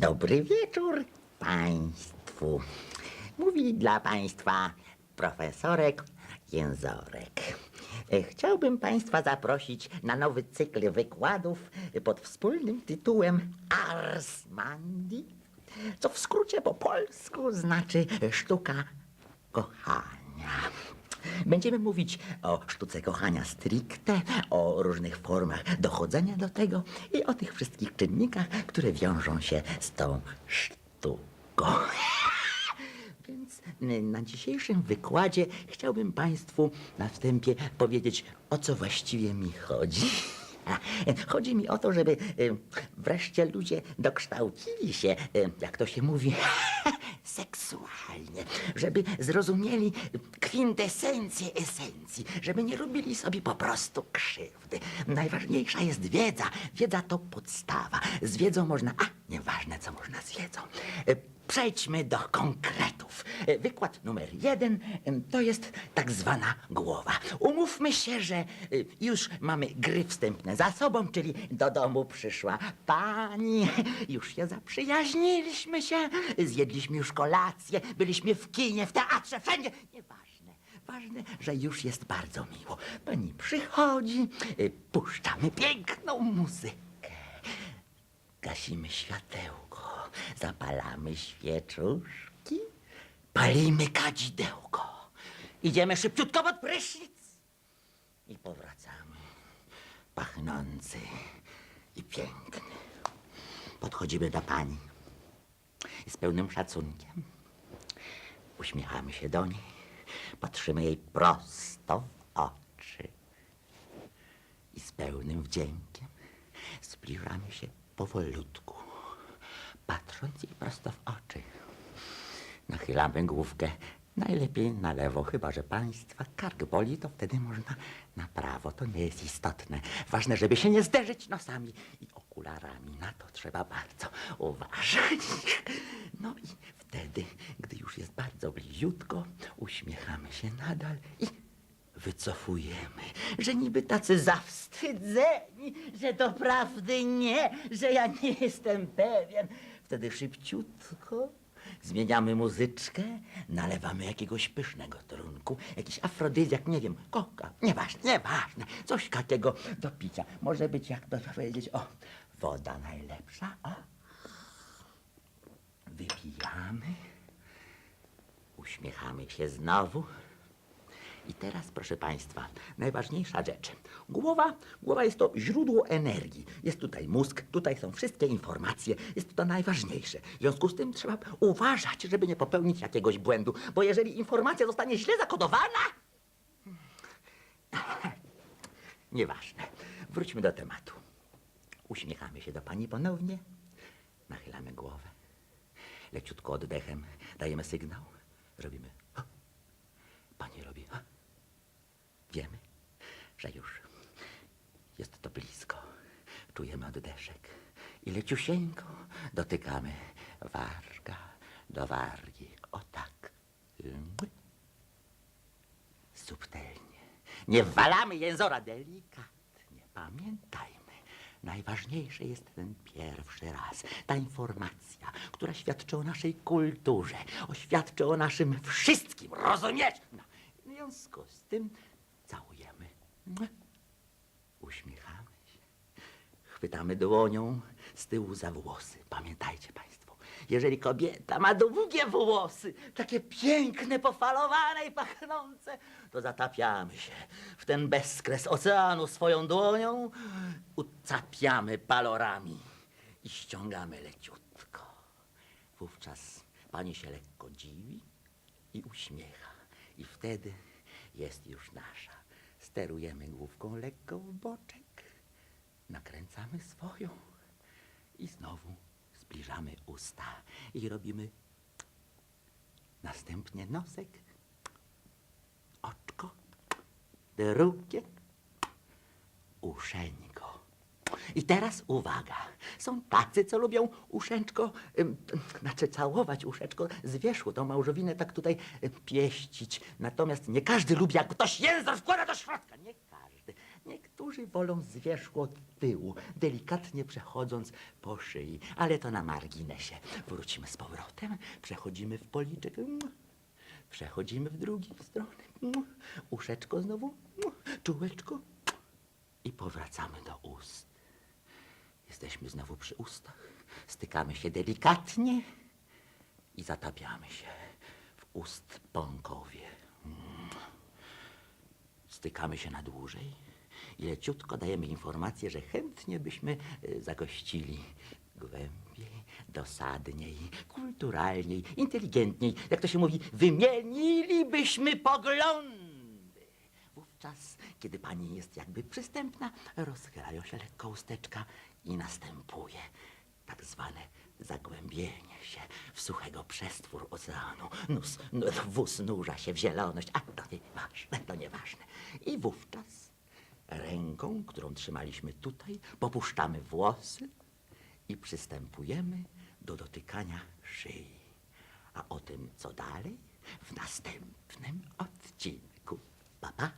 Dobry wieczór Państwu. Mówi dla Państwa profesorek Jęzorek. Chciałbym Państwa zaprosić na nowy cykl wykładów pod wspólnym tytułem Ars Mandi, co w skrócie po polsku znaczy sztuka kochania. Będziemy mówić o sztuce kochania stricte, o różnych formach dochodzenia do tego i o tych wszystkich czynnikach, które wiążą się z tą sztuką. Więc y, na dzisiejszym wykładzie chciałbym Państwu na wstępie powiedzieć, o co właściwie mi chodzi. Y, Chodzi mi o to, żeby y, wreszcie ludzie dokształcili się, y, jak to się mówi, seksualnie, żeby zrozumieli kwintesencję esencji, żeby nie robili sobie po prostu krzywdy. Najważniejsza jest wiedza. Wiedza to podstawa. Z wiedzą można, a nieważne co można z wiedzą. Przejdźmy do konkretów. E, Wykład numer jeden to jest tak zwana głowa. Umówmy się, że y, już mamy gry wstępne za sobą, czyli do domu przyszła pani. Już się zaprzyjaźniliśmy się, zjedliśmy już kolację, byliśmy w kinie, w teatrze, wszędzie. Nieważne. Ważne, że już jest bardzo miło. Pani przychodzi, y, puszczamy piękną muzykę. Gasimy światełko, zapalamy świeczuszki, palimy kadzidełko. Idziemy szybciutko pod prysznic. I powracamy. Pachnący i piękny. Podchodzimy do pani. Z pełnym szacunkiem. Uśmiechamy się do niej, patrzymy jej prosto w oczy. I z pełnym wdziękiem zbliżamy się powolutku, patrząc jej prosto w oczy. Nachylamy główkę najlepiej na lewo, chyba że państwa kark boli, to wtedy można na prawo. To nie jest istotne. Ważne, żeby się nie zderzyć nosami i okularami. Na to trzeba bardzo uważać. No i wtedy, gdy już jest bardzo bliziutko, uśmiechamy się nadal i wycofujemy, że niby tacy zawstydzeni, że doprawdy nie, że ja nie jestem pewien. Wtedy szybciutko zmieniamy muzyczkę, nalewamy jakiegoś pysznego trunku, jakiś afrodyzjak, nie wiem, koka, nieważne, nieważne, coś takiego do picia. Może być, jak to powiedzieć, o, woda najlepsza, o. Wypijamy, uśmiechamy się znowu. I teraz, proszę Państwa, najważniejsza rzecz. Głowa, głowa jest to źródło energii. Jest tutaj mózg, tutaj są wszystkie informacje. Jest to najważniejsze. W związku z tym trzeba uważać, żeby nie popełnić jakiegoś błędu, bo jeżeli informacja zostanie źle zakodowana... Nieważne. Wróćmy do tematu. Uśmiechamy się do Pani ponownie, nachylamy głowę. Leciutko oddechem dajemy sygnał, robimy... że już jest to blisko. Czujemy oddeszek i leciusieńko dotykamy warga do wargi. O tak. Subtelnie. Nie walamy jęzora delikatnie. Pamiętajmy. Najważniejszy jest ten pierwszy raz. Ta informacja, która świadczy o naszej kulturze, oświadczy o naszym wszystkim. Rozumiesz? No, w związku z tym całujemy. Uśmiechamy się. Chwytamy dłonią z tyłu za włosy. Pamiętajcie Państwo, jeżeli kobieta ma długie włosy, takie piękne, pofalowane i pachnące, to zatapiamy się w ten bezkres oceanu swoją dłonią, ucapiamy palorami i ściągamy leciutko. Wówczas pani się lekko dziwi i uśmiecha. I wtedy jest już nasza. Sterujemy główką lekko w boczek, nakręcamy swoją i znowu zbliżamy usta i robimy następnie nosek, oczko, drugie, uszeńko. I teraz uwaga. Są tacy, co lubią uszeczko, ym, znaczy całować uszeczko z wierzchu, tą małżowinę tak tutaj pieścić. Natomiast nie każdy lubi, jak ktoś język wkłada do środka. Nie każdy. Niektórzy wolą zwierzchło od tyłu, delikatnie przechodząc po szyi, ale to na marginesie. Wrócimy z powrotem, przechodzimy w policzek, przechodzimy w drugą stronę, uszeczko znowu, czułeczko i powracamy do ust. Jesteśmy znowu przy ustach, stykamy się delikatnie i zatapiamy się w ust pąkowie. Stykamy się na dłużej i leciutko dajemy informację, że chętnie byśmy y, zagościli głębiej, dosadniej, kulturalniej, inteligentniej, jak to się mówi, wymienilibyśmy poglądy. Wówczas, kiedy pani jest jakby przystępna, rozchylają się lekko usteczka i następuje tak zwane zagłębienie się w suchego przestwór oceanu. Nus, wóz nurza się w zieloność, a to nieważne, to nieważne. I wówczas ręką, którą trzymaliśmy tutaj, popuszczamy włosy i przystępujemy do dotykania szyi. A o tym, co dalej, w następnym odcinku. Pa, pa.